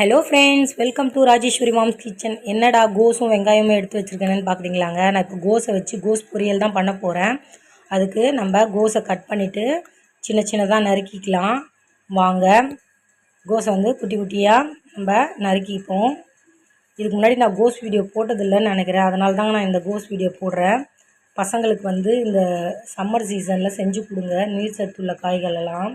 Hello friends welcome to Rajeshwari mom's kitchen என்னடா கோஸும் வெங்காயமும் எடுத்து வச்சுருக்கேன்னு பார்க்குறீங்களாங்க நான் இப்போ கோஸை வச்சு கோஸ் பொரியல் தான் பண்ண போகிறேன் அதுக்கு நம்ம கோஸை கட் பண்ணிவிட்டு சின்ன சின்னதாக நறுக்கிக்கலாம். வாங்க கோஸை வந்து குட்டி குட்டியாக நம்ம நறுக்கிப்போம். இதுக்கு முன்னாடி நான் கோஸ் வீடியோ போட்டதில்லைன்னு நினைக்கிறேன். அதனால தாங்க நான் இந்த கோஸ் வீடியோ போடுறேன். பசங்களுக்கு வந்து இந்த சம்மர் சீசனில் செஞ்சு கொடுங்க. நீர் சத்துள்ள காய்கள் எல்லாம்.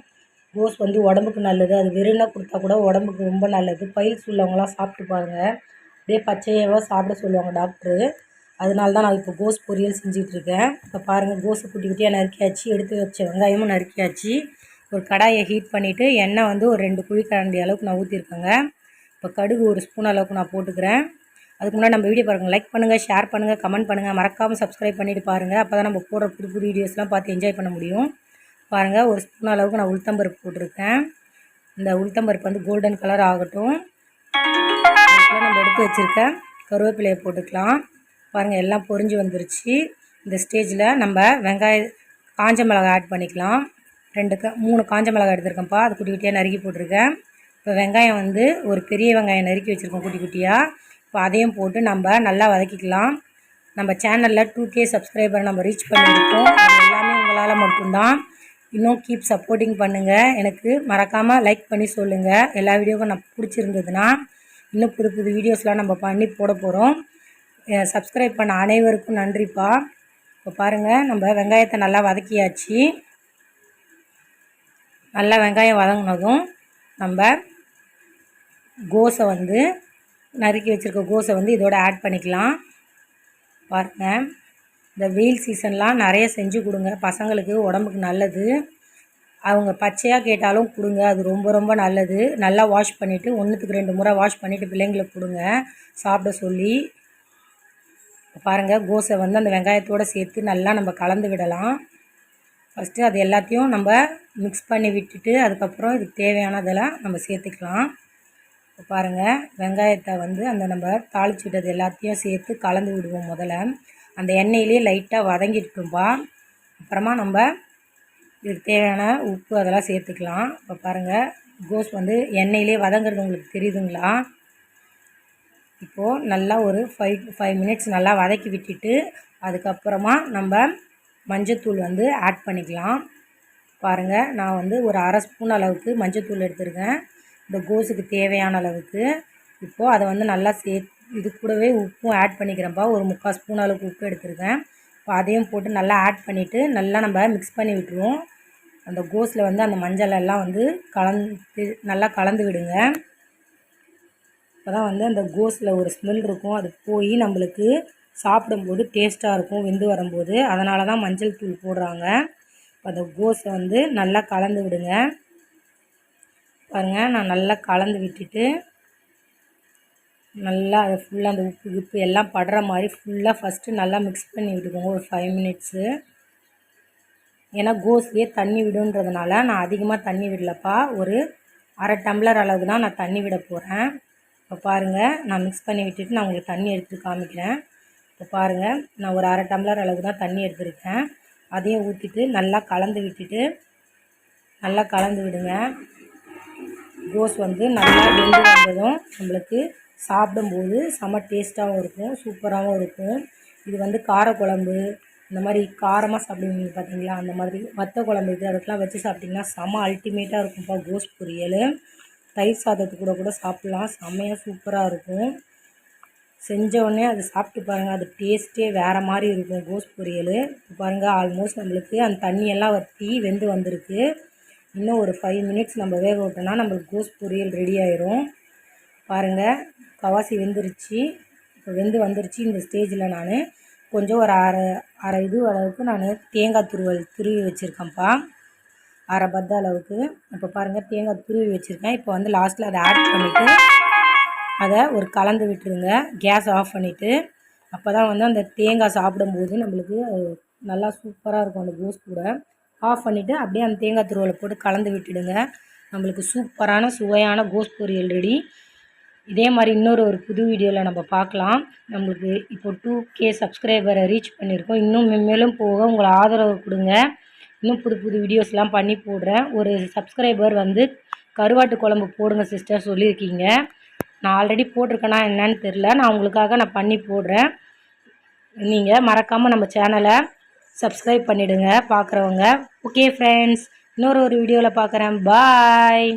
கோஸ் வந்து உடம்புக்கு நல்லது. அது வெறும்னா கொடுத்தா கூட உடம்புக்கு ரொம்ப நல்லது. பயில்ஸ் உள்ளவங்களாம் சாப்பிட்டு பாருங்கள் அப்படியே பச்சையாகவே சாப்பிட சொல்லுவாங்க டாக்டரு அதனால தான் நான் இப்போ கோஸ் பொரியல் செஞ்சிட்ருக்கேன் இப்போ பாருங்கள் கோஸை குட்டி குட்டியாக நறுக்கியாச்சு. எடுத்து வச்ச வெங்காயமும் நறுக்கியாச்சு. ஒரு கடாயை ஹீட் பண்ணிவிட்டு எண்ணெய் வந்து ஒரு ரெண்டு குழிக்கரண்டி அளவுக்கு நான் ஊற்றிருக்கேங்க இப்போ கடுகு ஒரு ஸ்பூன் அளவுக்கு நான் போட்டுக்கிறேன். அதுக்கு முன்னாடி நம்ம வீடியோ பாருங்கள் லைக் பண்ணுங்கள் ஷேர் பண்ணுங்கள் கமெண்ட் பண்ணுங்கள் மறக்காமல் சப்ஸ்கிரைப் பண்ணிவிட்டு பாருங்கள் அப்போ தான் நம்ம போடுற புது புது வீடியோஸ்லாம் பார்த்து என்ஜாய் பண்ண முடியும். பாருங்கள் ஒரு ஸ்பூன் அளவுக்கு நான் உளுத்தம்பருப்பு போட்டிருக்கேன். இந்த உளுத்தம்பருப்பு வந்து கோல்டன் கலர் ஆகட்டும். அதுக்குள்ள நம்ம எடுத்து வச்சுருக்க கருவேப்பிலையை போட்டுக்கலாம். பாருங்கள் எல்லாம் பொரிஞ்சு வந்துருச்சு. இந்த ஸ்டேஜில் நம்ம வெங்காய காஞ்ச மிளகா ஆட் பண்ணிக்கலாம். ரெண்டு க மூணு காஞ்ச மிளகா எடுத்திருக்கேன்ப்பா. அது குட்டி குட்டியாக நறுக்கி போட்டிருக்கேன். இப்போ வெங்காயம் வந்து ஒரு பெரிய வெங்காயம் நறுக்கி வச்சுருக்கோம் குட்டி குட்டியாக இப்போ அதையும் போட்டு நம்ம நல்லா வதக்கிக்கலாம். நம்ம சேனலில் டூ கே சப்ஸ்கிரைபர் நம்ம ரீச் பண்ணியிருக்கோம். அது எல்லாமே உங்களால் மட்டும்தான். இன்னும் கீப் சப்போர்ட்டிங் பண்ணுங்கள் எனக்கு மறக்காமல் லைக் பண்ணி சொல்லுங்கள் எல்லா வீடியோவும் நான் பிடிச்சிருந்ததுன்னா இன்னும் புது புது வீடியோஸ்லாம் நம்ம பண்ணி போட போகிறோம் சப்ஸ்கிரைப் பண்ண அனைவருக்கும் நன்றிப்பா. இப்போ பாருங்கள் நம்ம வெங்காயத்தை நல்லா வதக்கியாச்சு. நல்லா வெங்காயம் வதங்கினதும் நம்ம கோஸை வந்து நறுக்கி வச்சுருக்க கோஸை வந்து இதோட ஆட் பண்ணிக்கலாம். பாருங்கள் இந்த வெயில் சீசன்லாம் நிறைய செஞ்சு கொடுங்க. பசங்களுக்கு உடம்புக்கு நல்லது. அவங்க பச்சையாக கேட்டாலும் கொடுங்க. அது ரொம்ப ரொம்ப நல்லது. நல்லா வாஷ் பண்ணிவிட்டு ஒன்றுத்துக்கு ரெண்டு முறை வாஷ் பண்ணிவிட்டு பிள்ளைங்களுக்கு கொடுங்க. சாப்பிட சொல்லி. பாருங்கள் கோஸை வந்து அந்த வெங்காயத்தோடு சேர்த்து நல்லா நம்ம கலந்து விடலாம். ஃபஸ்ட்டு அது எல்லாத்தையும் நம்ம மிக்ஸ் பண்ணி விட்டுட்டு அதுக்கப்புறம் இதுக்கு தேவையானதெல்லாம் நம்ம சேர்த்துக்கலாம். இப்போ பாருங்கள் வெங்காயத்தை வந்து அந்த நம்ம தாளிச்சு விட்டது எல்லாத்தையும் சேர்த்து கலந்து விடுவோம் முதல்ல. அந்த எண்ணெயிலே லைட்டாக வதங்கிட்டும்பா அப்புறமா நம்ம இதுக்கு தேவையான உப்பு அதெல்லாம் சேர்த்துக்கலாம். இப்போ பாருங்கள் கோஸ் வந்து எண்ணெயிலே வதங்குறது உங்களுக்கு தெரியுதுங்களா? இப்போது நல்லா ஒரு ஃபைவ் ஃபைவ் மினிட்ஸ் நல்லா வதக்கி விட்டுட்டு அதுக்கப்புறமா நம்ம மஞ்சத்தூள் வந்து ஆட் பண்ணிக்கலாம். பாருங்கள் நான் வந்து ஒரு அரை ஸ்பூன் அளவுக்கு மஞ்சத்தூள் எடுத்துருக்கேன். இந்த கோஸுக்கு தேவையான அளவுக்கு. இப்போது அதை வந்து நல்லா சேர்த்து இது கூடவே உப்பும் ஆட் பண்ணிக்கிறேன்ப்பா. ஒரு முக்கால் ஸ்பூன் அளவுக்கு உப்பு எடுத்துருக்கேன். இப்போ அதையும் போட்டு நல்லா ஆட் பண்ணிவிட்டு நல்லா நம்ம மிக்ஸ் பண்ணி விட்டுருவோம். அந்த கோஸில் வந்து அந்த மஞ்சள் எல்லாம் வந்து கலந்து நல்லா கலந்து விடுங்க. இப்போ தான் வந்து அந்த கோஸில் ஒரு ஸ்மெல் இருக்கும். அது போய் நம்மளுக்கு சாப்பிடும்போது டேஸ்ட்டாக இருக்கும் வெந்து வரும்போது. அதனால தான் மஞ்சள் தூள் போடுறாங்க. அந்த கோஸை வந்து நல்லா கலந்து விடுங்க. பாருங்கள் நான் நல்லா கலந்து விட்டுட்டு நல்லா அதை ஃபுல்லாக அந்த உப்பு உப்பு எல்லாம் படுற மாதிரி ஃபுல்லாக ஃபஸ்ட்டு நல்லா மிக்ஸ் பண்ணி விட்டுக்கோங்க ஒரு ஃபைவ் மினிட்ஸு ஏன்னா கோஸ்லேயே தண்ணி விடுன்றதுனால நான் அதிகமாக தண்ணி விடலப்பா. ஒரு அரை டம்ளர் அளவுக்கு தான் நான் தண்ணி விட போகிறேன் இப்போ பாருங்கள் நான் மிக்ஸ் பண்ணி விட்டுட்டு நான் உங்களுக்கு தண்ணி எடுத்துகிட்டு காமிக்கிறேன். இப்போ பாருங்கள் நான் ஒரு அரை டம்ளர் அளவுக்கு தான் தண்ணி எடுத்துருக்கேன். அதையும் ஊற்றிட்டு நல்லா கலந்து விட்டுட்டு நல்லா கலந்து விடுங்க. கோஸ் வந்து நல்லா வெந்து வந்ததும் நம்மளுக்கு சாப்பிடும்போது செம டேஸ்ட்டாகவும் இருக்கும் சூப்பராகவும் இருக்கும். இது வந்து கார குழம்பு இந்த மாதிரி காரமாக சாப்பிடுவீங்க பார்த்தீங்களா? அந்த மாதிரி வத்த குழம்பு இது அதுக்கெலாம் வச்சு சாப்பிட்டிங்கன்னா செம அல்டிமேட்டாக இருக்கும்ப்பா கோஸ் பொரியல். தயிர் சாதத்து கூட கூட சாப்பிட்லாம் செம்மையாக சூப்பராக இருக்கும். செஞ்சோடனே அது சாப்பிட்டு பாருங்கள் அது டேஸ்ட்டே வேறு மாதிரி இருக்கும் கோஸ் பொரியல். இப்போ பாருங்கள் ஆல்மோஸ்ட் நம்மளுக்கு அந்த தண்ணியெல்லாம் வற்றி வெந்து வந்திருக்கு. இன்னும் ஒரு ஃபைவ் மினிட்ஸ் நம்ம வேக விட்டோம்னா நம்மளுக்கு கோஸ் பொரியல் ரெடி ஆயிரும். பாருங்கள் கவாசி வெந்துருச்சு. இப்போ வெந்து வந்துருச்சு இந்த ஸ்டேஜில் நான் கொஞ்சம் ஒரு அரை அரை இது அளவுக்கு நான் தேங்காய் துருவல் துருவி வச்சுருக்கேன்ப்பா. அரை பத்த அளவுக்கு. இப்போ பாருங்கள் தேங்காய் துருவி வச்சுருக்கேன். இப்போ வந்து லாஸ்ட்டில் அதை ஆட் பண்ணிவிட்டு அதை ஒரு கலந்து விட்டுருங்க. கேஸ் ஆஃப் பண்ணிவிட்டு அப்போ தான் வந்து அந்த தேங்காய் சாப்பிடும்போது நம்மளுக்கு நல்லா சூப்பராக இருக்கும் அந்த கோஸ் கூட. ஆஃப் பண்ணிவிட்டு அப்படியே அந்த தேங்காய் துருவலை போட்டு கலந்து விட்டுடுங்க. நம்மளுக்கு சூப்பரான சுவையான கோஸ் பொரியல் ரெடி இதே மாதிரி இன்னொரு ஒரு புது வீடியோவில் நம்ம பார்க்கலாம். நம்மளுக்கு இப்போ டூ கே சப்ஸ்கிரைபரை ரீச் பண்ணியிருக்கோம். இன்னும் மென்மேலும் போக உங்களை ஆதரவு கொடுங்க. இன்னும் புது புது வீடியோஸ்லாம் பண்ணி போடுறேன். ஒரு சப்ஸ்கிரைபர் வந்து கருவாட்டு குழம்பு போடுங்க சிஸ்டர் சொல்லியிருக்கீங்க. நான் ஆல்ரெடி போட்டிருக்கேனா என்னன்னு தெரில நான் உங்களுக்காக நான் பண்ணி போடுறேன். நீங்கள் மறக்காமல் நம்ம சேனலை சப்ஸ்கிரைப் பண்ணிவிடுங்க பார்க்குறவங்க. ஓகே ஃப்ரெண்ட்ஸ் இன்னொரு ஒரு வீடியோவில் பார்க்குறேன். பாய்